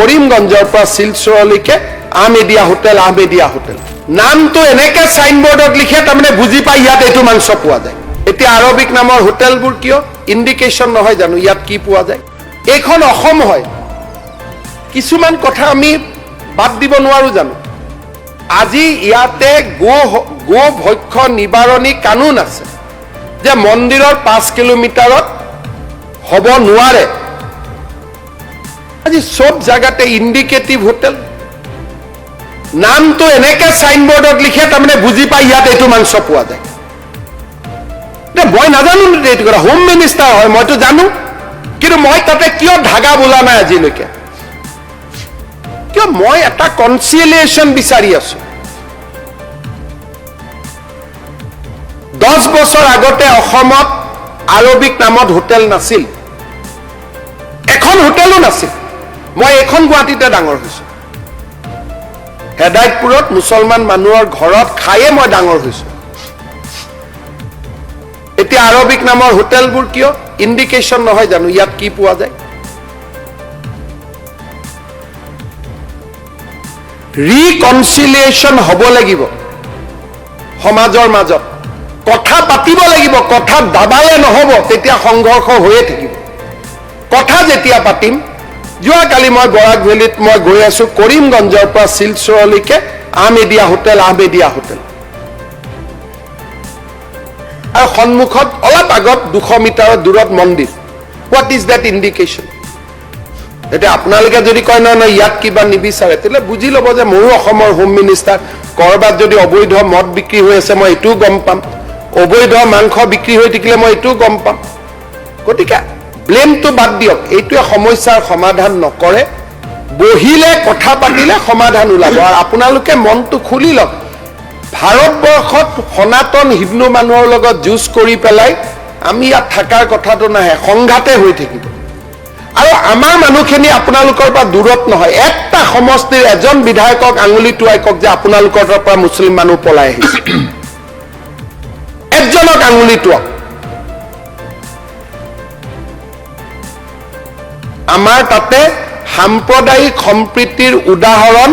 কৰিমগঞ্জৰ পৰা শিলচৰলৈকে আহমেদিয়া হোটেল আহমেদিয়া হোটেল। নামটো এনেকে চাইনবৰ্ডত লিখে তাৰমানে বুজি পাই ইয়াত এইটো মাংস পোৱা যায়। এতিয়া আৰবিক নামৰ হোটেলবোৰ কিয়? ইণ্ডিকেশ্যন নহয় জানো ইয়াত কি পোৱা যায়? এইখন অসম হয়। কিছুমান কথা আমি বাদ দিব নোৱাৰো জানো। আজি ইয়াতে গো গো ভক্ষ নিবাৰণী কানুন আছে। যে মন্দিৰৰ পাঁচ কিলোমিটাৰত হ'ব নোৱাৰে। আজি চব জাগাতে ইণ্ডিকেটিভ হোটেল। নামটো এনেকে চাইনবৰ্ডত লিখে তাৰমানে বুজি পাই ইয়াত এইটো মাংস পোৱা যায়। মই নাজানো এইটো কথা হোম মিনিষ্টাৰ হয়, মইতো জানো। কিন্তু মই তাতে কিয় ধাগা বোলা নাই আজিলৈকে? কিয় মই এটা কনচিলিয়েশ্যন বিচাৰি আছো? দহ বছৰ আগতে অসমত আৰবিক নামত হোটেল নাছিল। এখন হোটেলো নাছিল। মই এইখন গুৱাহাটীতে ডাঙৰ হৈছো। হেদায়তপুৰত মুছলমান মানুহৰ ঘৰত খায়ে মই ডাঙৰ হৈছো। এতিয়া আৰবিক নামৰ হোটেলবোৰ কিয়? ইণ্ডিকেশ্যন নহয় জানো? ইয়াত কি পোৱা যায়? ৰিকনচিলিয়েশ্যন হ'ব লাগিব। সমাজৰ মাজত। কথা পাতিব লাগিব কথা দাবালে নহ'ব তেতিয়া সংঘৰ্ষ হৈয়ে থাকিব। কথা যেতিয়া পাতিম যোৱাকালি মই বৰাক ভেলীত মই গৈ আছো কৰিমগঞ্জৰ পৰা শিলচৰলৈকে আহমেদিয়া হোটেল আহমেদিয়া হোটেল। আৰু সন্মুখত অলপ আগত দুশ মিটাৰৰ দূৰত মন্দিৰ। হোৱাট ইজ দেট ইণ্ডিকেশ্যন এতিয়া আপোনালোকে যদি কয় নহয় নহয় ইয়াত কিবা নিবিচাৰে তেতিয়াহ'লে বুজি ল'ব যে ময়ো অসমৰ হোম মিনিষ্টাৰ ক'ৰবাত যদি অবৈধ মদ বিক্ৰী হৈ আছে মই এইটোও গম পাম। অবৈধ মাংস বিক্ৰী হৈ থাকিলে মই এইটোও গম পাম। গতিকে ব্লেমটো বাদ দিয়ক। এইটোৱে সমস্যাৰ সমাধান নকৰে। বহিলে কথা পাতিলে সমাধান ওলাব। আৰু আপোনালোকে মনটো খুলি লওক। ভাৰতবৰ্ষত সনাতন হিন্দু মানুহৰ লগত যুঁজ কৰি পেলাই আমি ইয়াত থকাৰ কথাটো নাহে সংঘাতে হৈ থাকিব। আৰু আমাৰ মানুহখিনি আপোনালোকৰ পৰা দূৰত নহয়। এটা সমষ্টিৰ এজন বিধায়কক আঙুলি টুৱাই কওক যে আপোনালোকৰ পৰা মুছলিম মানুহ পলাই আহিছে। একজনক আঙুলি টুৱাওক। আমাৰ তাতে সাম্প্ৰদায়িক সম্প্ৰীতিৰ উদাহৰণ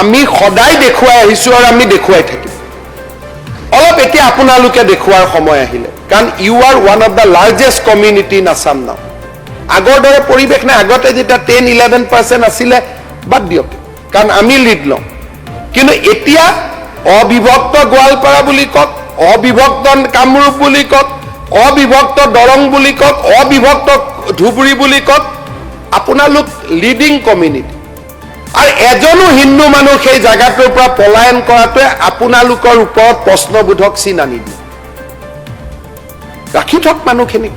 আমি সদায় দেখুৱাই আহিছো আৰু আমি দেখুৱাই থাকিম। অলপ এতিয়া আপোনালোকে দেখুৱাৰ সময় আহিলে। কাৰণ you are one of the largest community in Assam now আগৰ দৰে পৰিৱেশ নাই। আগতে যেতিয়া টেন ইলেভেন পাৰ্চেণ্ট আছিলে বাদ দিয়ক। কাৰণ আমি লিড লওঁ। কিন্তু এতিয়া অবিভক্ত গোৱালপাৰা বুলি কওক অবিভক্ত কামৰূপ বুলি কওক অবিভক্ত দৰং বুলি কওক অবিভক্ত ধুবুৰী বুলি কওক আপোনালোক লিডিং কমিউনিটি আৰু এজনো হিন্দু মানুহ সেই জাগাটোৰ পৰা পলায়ন কৰাটোৱে আপোনালোকৰ ওপৰত প্ৰশ্নবোধক চিন আনি দিয়ে। ৰাখি থওক মানুহখিনিক।